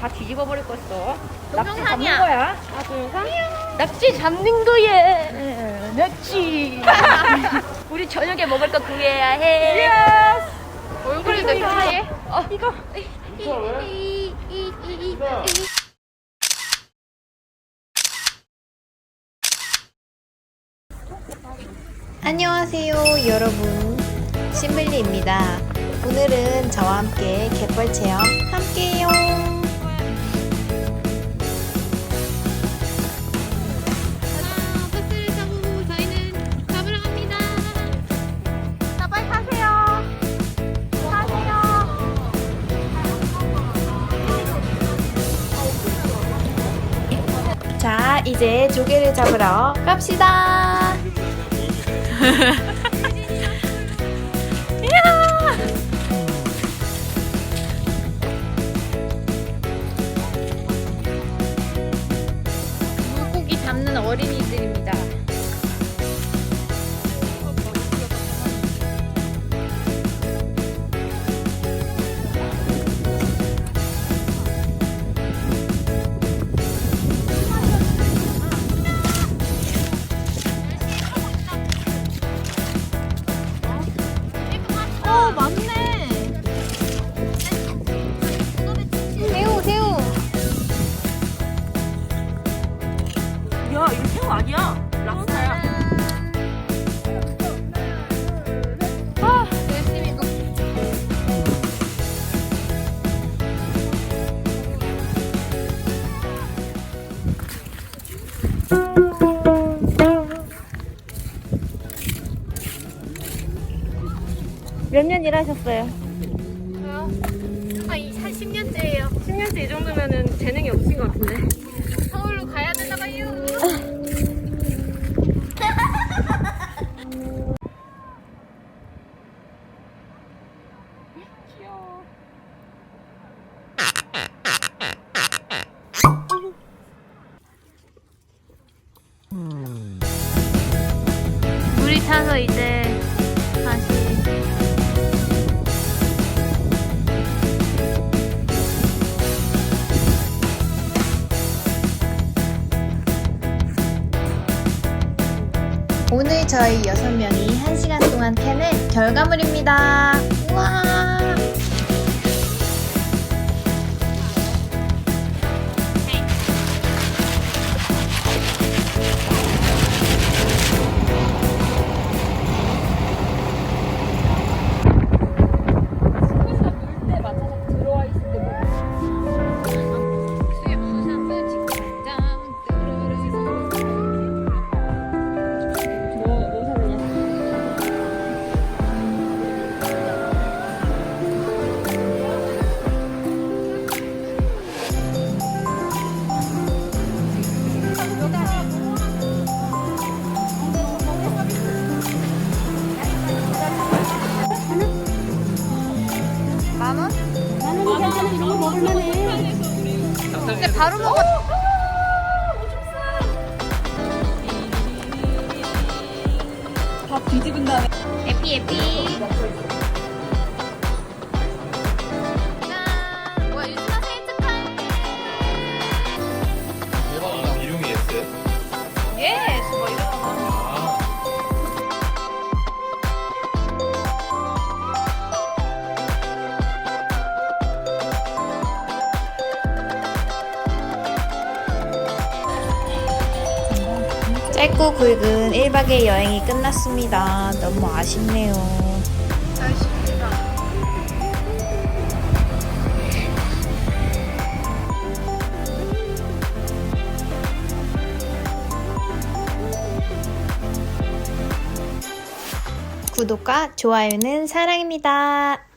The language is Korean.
다 뒤집어 버릴 것어. 납치 잡는 동영상이야. 거야. 둘, 셋. 납치 잡는 거야. 납치. 우리 저녁에 먹을 거 구해야 해. 얼굴이 되게 하얘. 어, 이거. 안녕하세요 여러분 신밀리입니다 오늘은 저와 함께 갯벌 체험 함께해요 자 이제 조개를 잡으러 갑시다 물고기 잡는 어린이들입니다. 몇 년 일하셨어요? 저요? 한, 이- 한 10년째예요. 10년째 이 정도면은 재능이 없으신 것 같은데. 서울로 가야 되나 봐요. 물이 차서 이제 다시 오늘 저희 6명이 1시간 동안 캐는 결과물입니다. 우와 근데 바로 먹어. 밥 뒤집은 다음에. 에피 에피. 짧고 굵은 1박의 여행이 끝났습니다. 너무 아쉽네요. 구독과 좋아요는 사랑입니다.